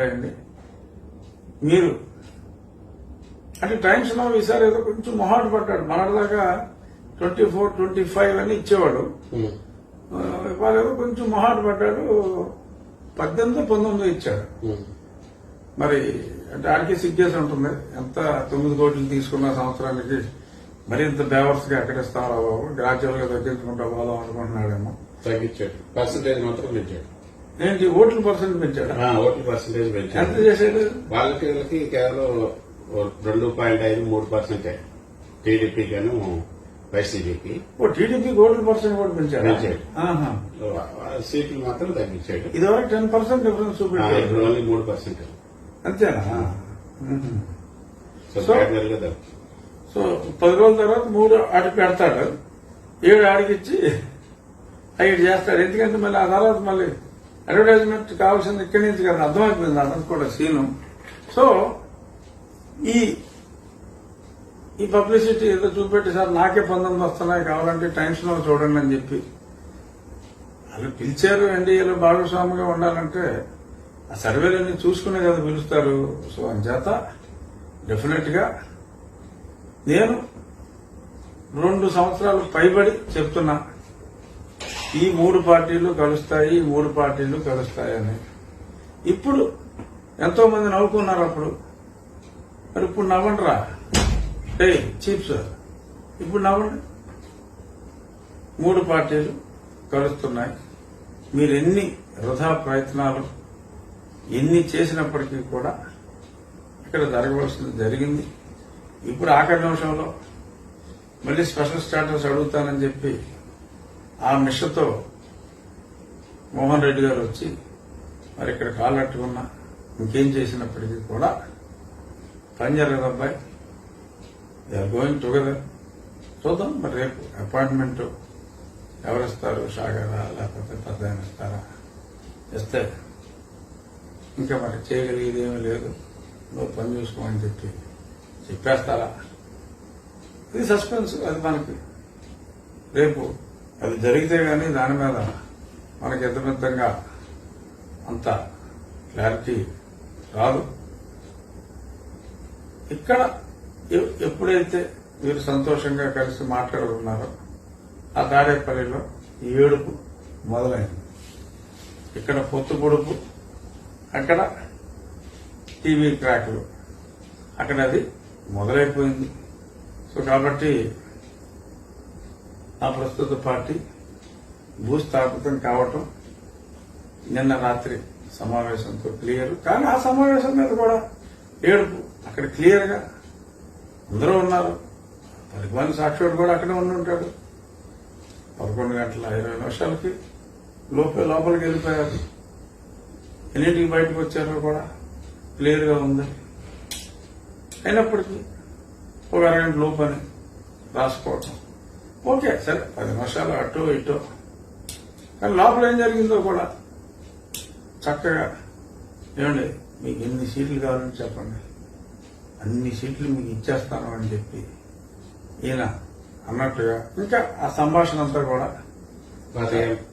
అండి మీరు అంటే టైమ్స్లో ఈసారి ఏదో కొంచెం మొహాట పడ్డాడు. మనదాకా ట్వంటీ ఫోర్ ట్వంటీ ఫైవ్ అని ఇచ్చేవాడు. ఇవాళ ఏదో కొంచెం మొహాట పడ్డాడు. పద్దెనిమిది పంతొమ్మిది ఇచ్చాడు. మరి అంటే ఆడికి సిగ్గేసి ఉంటుంది. ఎంత తొమ్మిది కోట్లు తీసుకున్న సంవత్సరానికి మరి ఇంత బేవర్స్గా ఎక్కడ ఇస్తారా బాబు? గ్రాడ్యువల్గా తగ్గించుకుంటా పోదాం అనుకుంటున్నాడేమో. తగ్గించాడు. పర్సంటేజ్ మాత్రం పెంచాడు. ఏంటి ఓట్ల పర్సెంట్ పెంచాడా ఓట్ల పర్సంటేజ్ ఎంత పెంచాడు చేశాడు వాళ్ళకి వీళ్ళకి కేవలం రెండు పాయింట్ ఐదు మూడు పర్సెంటే. టీడీపీ గాను వైసీపీకి. ఓ టీడీపీ ఓట్ల పర్సెంట్ కూడా పెంచాడా. సీట్లు మాత్రం తగ్గించాడు. ఇదివరకు టెన్ పర్సెంట్ డిఫరెన్స్ ఇప్పుడు ఓన్లీ మూడు పర్సెంట్. అంతేనా? సో పది రోజుల తర్వాత మూడు ఆడికి పెడతాడు. ఏడు ఆడికిచ్చి ఐదు చేస్తాడు. ఎందుకంటే మళ్ళీ ఆ తర్వాత మళ్ళీ అడ్వర్టైజ్మెంట్ కావాల్సింది ఇక్కడి నుంచి కానీ అర్థమైపోయింది అన్నది కూడా సీను. సో ఈ ఈ పబ్లిసిటీ ఏదో చూపెట్టి సార్ నాకే పంతొమ్మిది వస్తున్నాయి కావాలంటే టైమ్స్లో చూడండి అని చెప్పి. వాళ్ళు పిలిచారు ఎన్డీఏలో భాగస్వామిగా ఉండాలంటే ఆ సర్వేలన్నీ చూసుకునే కదా పిలుస్తారు. సో అంచేత డెఫినెట్గా నేను రెండు సంవత్సరాలు పైబడి చెప్తున్నా. ఈ మూడు పార్టీలు కలుస్తాయి ఈ మూడు పార్టీలు కలుస్తాయని ఇప్పుడు ఎంతో మంది నవ్వుకున్నారు అప్పుడు. మరి ఇప్పుడు నవ్వండిరా. ఏ చీఫ్ సార్ ఇప్పుడు నవ్వండి. మూడు పార్టీలు కలుస్తున్నాయి. మీరు ఎన్ని వృధా ప్రయత్నాలు ఎన్ని చేసినప్పటికీ కూడా ఇక్కడ జరగవలసింది జరిగింది. ఇప్పుడు ఆఖరి నిమిషంలో మళ్ళీ స్పెషల్ స్టాటస్ అడుగుతానని చెప్పి ఆ మిషతో మోహన్ రెడ్డి గారు వచ్చి మరి ఇక్కడ కాలట్టుకున్నా ఇంకేం చేసినప్పటికీ కూడా పని జరగదు అబ్బాయి దే ఆర్ గోయింగ్ టుగెదర్ చూద్దాం మరి రేపు అపాయింట్మెంట్ ఎవరిస్తారు షాగారా లేకపోతే పెద్ద ఆయన ఇస్తారా? ఇస్తే ఇంకా మరి చేయగలిగేది ఏమీ లేదు. నువ్వు పని చూసుకోమని చెప్పి చెప్పేస్తారా? ఇది సస్పెన్స్ అది మనకి. రేపు అది జరిగితే కానీ దాని మీద మనకి ఎంత అంత క్లారిటీ రాదు. ఇక్కడ ఎప్పుడైతే మీరు సంతోషంగా కలిసి మాట్లాడుకున్నారో ఆ తాడేపల్లిలో ఈ ఏడుపు మొదలైంది. ఇక్కడ పొత్తు పొడుపు అక్కడ టీవీ క్రాక్లు అక్కడ అది మొదలైపోయింది. సో కాబట్టి ఆ ప్రస్తుత పార్టీ భూస్థాపితం కావటం నిన్న రాత్రి సమావేశంతో క్లియర్. కానీ ఆ సమావేశం మీద కూడా ఏడుపు. అక్కడ క్లియర్గా అందరూ ఉన్నారు. పది మంది సాక్షుడు కూడా అక్కడే ఉండి ఉంటాడు. పదకొండు గంటల ఇరవై నిమిషాలకి లోపల లోపలికి వెళ్ళిపోయారు. ఎన్నింటికి బయటకు వచ్చారో కూడా క్లియర్గా ఉంది. అయినప్పటికీ ఒక అరగంట లోపని రాసుకోవటం. ఓకే సరే. పది నిమిషాలు అటో ఇటో. కానీ లోపల ఏం జరిగిందో కూడా చక్కగా ఏమండి మీకు ఎన్ని సీట్లు కావాలని చెప్పండి. అన్ని సీట్లు మీకు ఇచ్చేస్తాను అని చెప్పి ఈయన అన్నట్టుగా ఇంకా ఆ సంభాషణ అంతా కూడా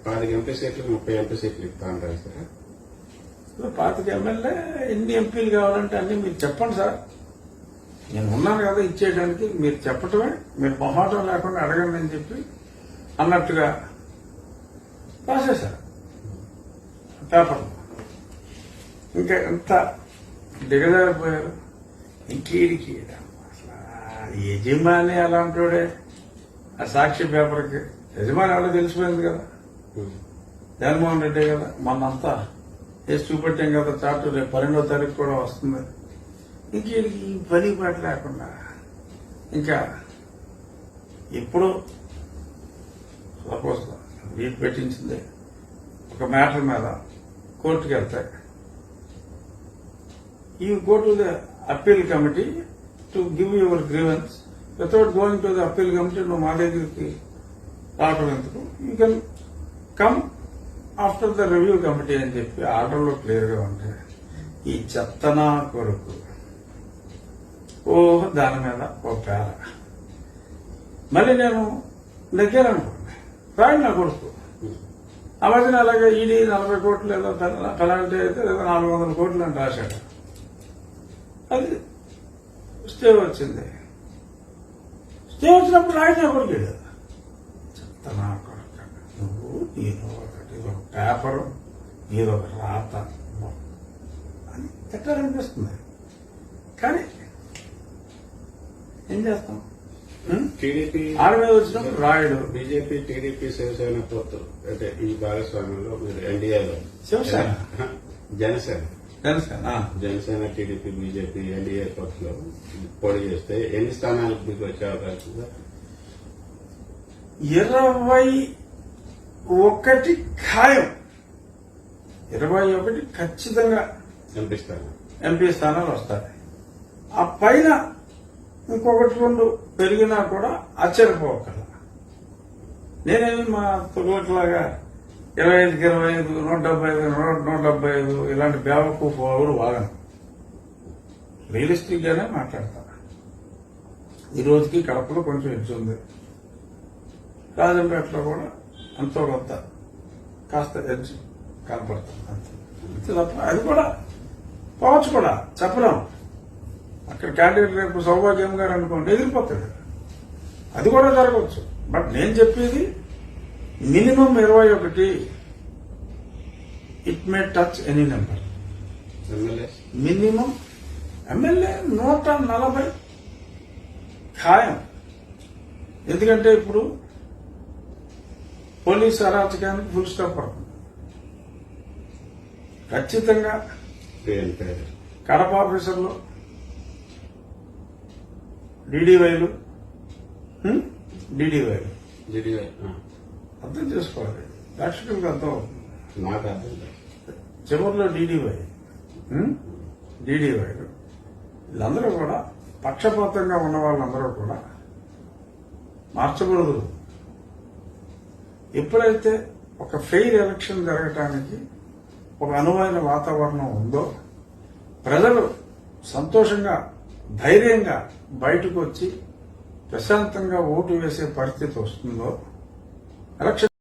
పాతిక ఎంపీ సీట్లు ముప్పై ఎంపీ సీట్లు ఇస్తా అంటారు సార్. పాతిక ఎమ్మెల్యే ఎన్ని ఎంపీలు కావాలంటే అన్ని మీరు చెప్పండి సార్. నేను ఉన్నాను కదా ఇచ్చేయడానికి మీరు చెప్పటమే మీరు మొహాటం లేకుండా అడగండి అని చెప్పి అన్నట్టుగా రాసేశారు. పేపర్. ఇంకా ఎంత దిగజారిపోయారు? ఇంకేడికి. అసలు యజమాని అలాంటి వాడే ఆ సాక్షి పేపర్కి. యజమాని ఎవడో తెలిసిపోయింది కదా. జగన్మోహన్ రెడ్డి కదా. మొన్నంతా వేసి చూపెట్టాం కదా చార్ట్ రేపు పన్నెండో తారీఖు కూడా వస్తుంది. ఇంక ఈ పని పాట లేకుండా? ఇంకా ఎప్పుడో సపోజ్ వీట్ పెట్టించింది ఒక మ్యాటర్ మీద కోర్టుకి వెళ్తాయి ఈ go to the appeal committee to give your grievance without going to the appeal committee నువ్వు మా దగ్గరికి రావటం ఎందుకు? You can come after the review committee అని చెప్పి ఆర్డర్లో క్లియర్గా ఉంటాయి ఈ చెత్తనా కొరకు ఓ దాని మీద. ఓ పేర మళ్ళీ నేను నెగ్గాననుకోండి రాయండి నా కొడుకు. ఆ మధ్యన అలాగే ఈడీ నలభై కోట్లు ఏదో పెనాల్టీ అయితే ఏదో నాలుగు వందల కోట్లు అని రాశాడు. అది స్టే వచ్చింది. స్టే వచ్చినప్పుడు రాయినా కొడుకు చెప్తా నా కొడుకు. నువ్వు నేను ఒకటి ఒక పేపరు ఇది ఒక రాత. అని తిట్టాలనిపిస్తుంది కానీ ఏం చేస్తాం ఉం? టీడీపీ ఆడ మీద వచ్చినప్పుడు రాయడు బీజేపీ టీడీపీ శివసేన పొత్తు అంటే ఈ భాగస్వామ్యంలో మీరు ఎన్డీఏలో శివసేన? జనసేన జనసేన ఆ. జనసేన టీడీపీ బీజేపీ ఎన్డీఏ పొత్తులో పోటీ చేస్తే ఎన్ని స్థానాలకు మీకు వచ్చే అవకాశం ఉందా? ఇరవై ఒకటి ఖాయం ఇరవై ఒకటి ఖచ్చితంగా ఎంపీ స్థానం ఎంపీ స్థానాలు వస్తాయి ఆ పైన ఇంకొకటి రెండు పెరిగినా కూడా ఆశ్చర్యపోకల నేనేమి మా తొగలట్లాగా ఇరవై ఐదుకి ఇరవై ఐదు నూట డెబ్బై ఐదు నూట నూట డెబ్బై ఐదు ఇలాంటి బేవకు కూడా వాగను. రియలిస్టిక్గానే మాట్లాడతా. ఈ రోజుకి కడపలో కొంచెం హెచ్చు రాజంపేటలో కూడా ఎంతో కొంత కాస్త హెచ్చు కనపడుతుంది అంతే. తప్ప అది కూడా పోవచ్చు కూడా. చెప్పలేము అక్కడ క్యాండిడేట్ రేపు సౌభాగ్యం గారు అనుకోండి ఎదిరిపోతాడు. అది కూడా జరగవచ్చు. బట్ నేను చెప్పేది మినిమం ఇరవై ఒకటి it may touch any number. Minimum MLA నూట నలభై ఖాయం. ఎందుకంటే ఇప్పుడు పోలీసు అరాచకానికి ఫుల్ స్టాప్ పడుతుంది ఖచ్చితంగా కడప ఆఫీసర్లు డీడీవైలు డీడీవైలు జిడిఐ అర్థం చేసుకోవాలి. ప్రేక్షకులకు అర్థం నాకు అర్థం. చివరిలో డీడీవై డీడీవైలు వీళ్ళందరూ కూడా పక్షపాతంగా ఉన్న వాళ్ళందరూ కూడా మార్చకూడదు. ఎప్పుడైతే ఒక ఫెయిర్ ఎలక్షన్ జరగటానికి ఒక అనువైన వాతావరణం ఉందో ప్రజలు సంతోషంగా ధైర్యంగా బయటకు వచ్చి ప్రశాంతంగా ఓటు వేసే పరిస్థితి వస్తుందో ఎలక్షన్